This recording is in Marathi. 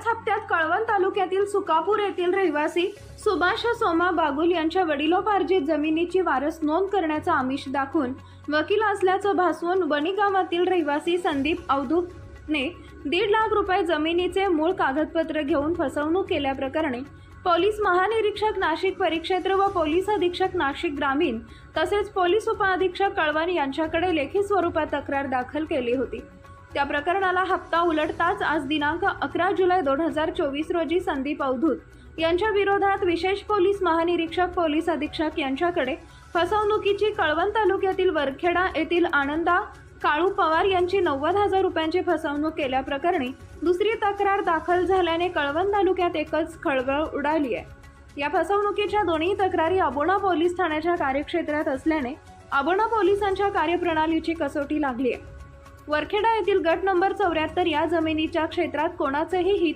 याच हप्त्यात कळवण तालुक्यातील सुकापूर येथील रहिवासी सुभाष सोमा बागुल यांच्या वडिलोपार्जित जमिनीची वारस नोंद करण्याचा आमिष दाखवून वकील असल्याचं भासवून वणी गावातील रहिवासी संदीप अवधूतने दीड लाख रुपये जमिनीचे मूळ कागदपत्र घेऊन फसवणूक केल्याप्रकरणी पोलीस महानिरीक्षक नाशिक परिक्षेत्र व पोलीस अधीक्षक नाशिक ग्रामीण तसेच पोलीस उपअधीक्षक कळवण यांच्याकडे लेखी स्वरूपात तक्रार दाखल केली होती. त्या प्रकरणाला हप्ता उलटताच आज दिनांक अकरा जुलै दोन हजार चोवीस रोजी संदीप अवधूत यांच्या विरोधात विशेष पोलीस महानिरीक्षक पोलीस अधीक्षक यांच्याकडे फसवणुकीची कळवण तालुक्यातील वरखेडा येथील आनंदा काळू पवार यांची नव्वद हजार रुपयांची फसवणूक केल्याप्रकरणी दुसरी तक्रार दाखल झाल्याने कळवण तालुक्यात एकच खळबळ उडाली आहे. या फसवणुकीच्या दोन्ही तक्रारी अबोणा पोलीस ठाण्याच्या कार्यक्षेत्रात असल्याने अबोणा पोलिसांच्या कार्यप्रणालीची कसोटी लागली आहे. वरखेडा येथील गट नंबर चौऱ्याहत्तर या जमिनीच्या क्षेत्रात कोणाचेही हित